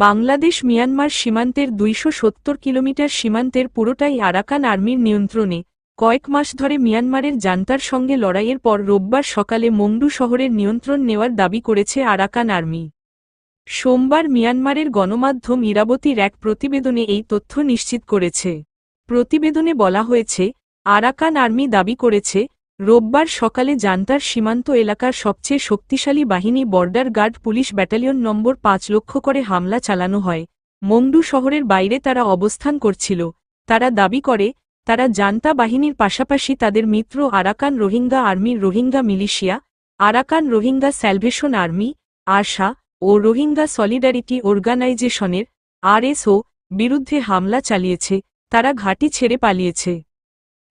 Bangladesh Myanmar সীমান্তের দুইশো সত্তর কিলোমিটার সীমান্তের পুরোটাই আরাকান আর্মির নিয়ন্ত্রণে। কয়েক মাস ধরে মিয়ানমারের জান্তার সঙ্গে লড়াইয়ের পর রোববার সকালে মংডু শহরের নিয়ন্ত্রণ নেওয়ার দাবি করেছে আরাকান আর্মি। সোমবার মিয়ানমারের গণমাধ্যম ইরাবতীর এক প্রতিবেদনে এই তথ্য নিশ্চিত করেছে। প্রতিবেদনে বলা হয়েছে, আরাকান আর্মি দাবি করেছে রোববার সকালে জান্তার সীমান্ত এলাকার সবচেয়ে শক্তিশালী বাহিনী border guard police battalion number পাঁচ লক্ষ্য করে হামলা চালানো হয়। মংডু শহরের বাইরে তারা অবস্থান করছিল। তারা দাবি করে, তারা জান্তা বাহিনীর পাশাপাশি তাদের মিত্র আরাকান রোহিঙ্গা আর্মির Rohingya militia, Arakan Rohingya salvation army আশা ও রোহিঙ্গা সলিডারিটি অর্গানাইজেশনের, আরএসও, বিরুদ্ধে হামলা চালিয়েছে। তারা ঘাঁটি ছেড়ে পালিয়েছে।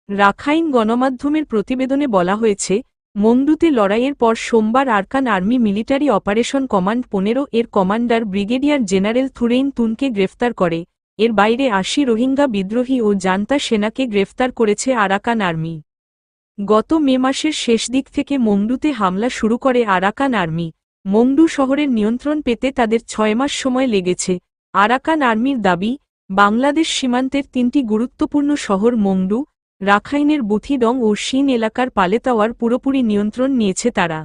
রাখাইন গণমাধ্যমের প্রতিবেদনে বলা হয়েছে মংডুতে লড়াইয়ের পর সোমবার Arakan army military operation command পনেরো এর কমান্ডার ব্রিগেডিয়ার জেনারেল থুরেইন তুনকে গ্রেফতার করে। এর বাইরে আশি রোহিঙ্গা বিদ্রোহী ও জান্তা সেনাকে গ্রেফতার করেছে আরাকান আর্মি। গত মে মাসের শেষ দিক থেকে মংডুতে হামলা শুরু করে আরাকান আর্মি। মংডু শহরের নিয়ন্ত্রণ পেতে তাদের ছয় মাস সময় লেগেছে। আরাকান আর্মির দাবি, বাংলাদেশ সীমান্তের তিনটি গুরুত্বপূর্ণ শহর মংডু রাখাইনের বুথিডং ও শিন এলাকার পালেতাওয়ার পুরোপুরি নিয়ন্ত্রণ নিয়েছে তারা।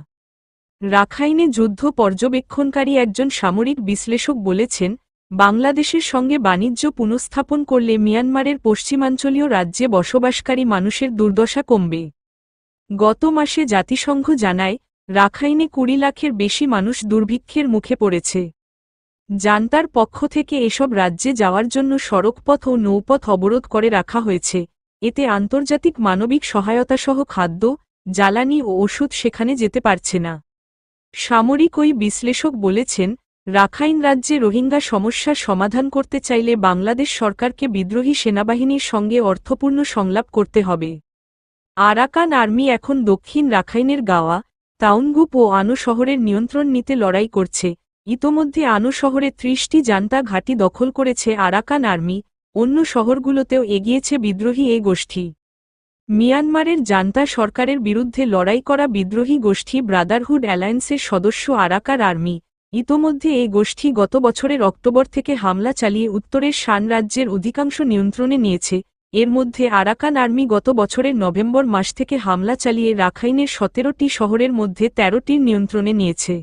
রাখাইনে যুদ্ধ পর্যবেক্ষণকারী একজন সামরিক বিশ্লেষক বলেছেন, বাংলাদেশের সঙ্গে বাণিজ্য পুনঃস্থাপন করলে মিয়ানমারের পশ্চিমাঞ্চলীয় রাজ্যে বসবাসকারী মানুষের দুর্দশা কমবে। গত মাসে জাতিসংঘ জানায়, রাখাইনে কুড়ি লাখের বেশি মানুষ দুর্ভিক্ষের মুখে পড়েছে। জান্তার পক্ষ থেকে এসব রাজ্যে যাওয়ার জন্য সড়কপথ ও নৌপথ অবরোধ করে রাখা হয়েছে। এতে আন্তর্জাতিক মানবিক সহায়তাসহ খাদ্য, জ্বালানি ও ওষুধ সেখানে যেতে পারছে না। সামরিক ওই বিশ্লেষক বলেছেন, রাখাইন রাজ্যে রোহিঙ্গা সমস্যার সমাধান করতে চাইলে বাংলাদেশ সরকারকে বিদ্রোহী সেনাবাহিনীর সঙ্গে অর্থপূর্ণ সংলাপ করতে হবে। আরাকান আর্মি এখন দক্ষিণ রাখাইনের গাওয়া তাউনগুপ ও আনো শহরের নিয়ন্ত্রণ নিতে লড়াই করছে। ইতোমধ্যে আনো শহরে ত্রিশটি জান্তা ঘাঁটি দখল করেছে আরাকান আর্মি অন্য শহরগুলোতেও এগিয়েছে বিদ্রোহী এ গোষ্ঠী। মিয়ানমারের জান্তা সরকারের বিরুদ্ধে লড়াই করা বিদ্রোহী গোষ্ঠী ব্রাদারহুড অ্যালায়েন্সের সদস্য আরাকার আর্মি। ইতোমধ্যে এই গোষ্ঠী গত বছরের অক্টোবর থেকে হামলা চালিয়ে উত্তরের শান রাজ্যের অধিকাংশ নিয়ন্ত্রণে নিয়েছে। এর মধ্যে আরাকান আর্মি গত বছরের নভেম্বর মাস থেকে হামলা চালিয়ে রাখাইনের সতেরোটি শহরের মধ্যে তেরোটির নিয়ন্ত্রণে নিয়েছে।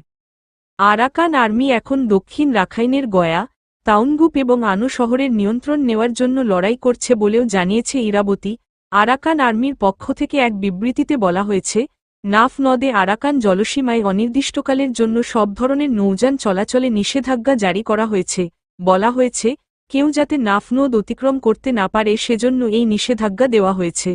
আরাকান আর্মি এখন দক্ষিণ রাখাইনের গয়া তাউনগুপ এবং আনো শহরের নিয়ন্ত্রণ নেওয়ার জন্য লড়াই করছে বলেও জানিয়েছে ইরাবতী। আরাকান আর্মির পক্ষ থেকে এক বিবৃতিতে বলা হয়েছে, নাফ নদে আরাকান জলসীমায় অনির্দিষ্টকালের জন্য সব ধরনের নৌযান চলাচলে নিষেধাজ্ঞা জারি করা হয়েছে। বলা হয়েছে, কেউ যাতে নাফ নদ অতিক্রম করতে না পারে সেজন্য এই নিষেধাজ্ঞা দেওয়া হয়েছে।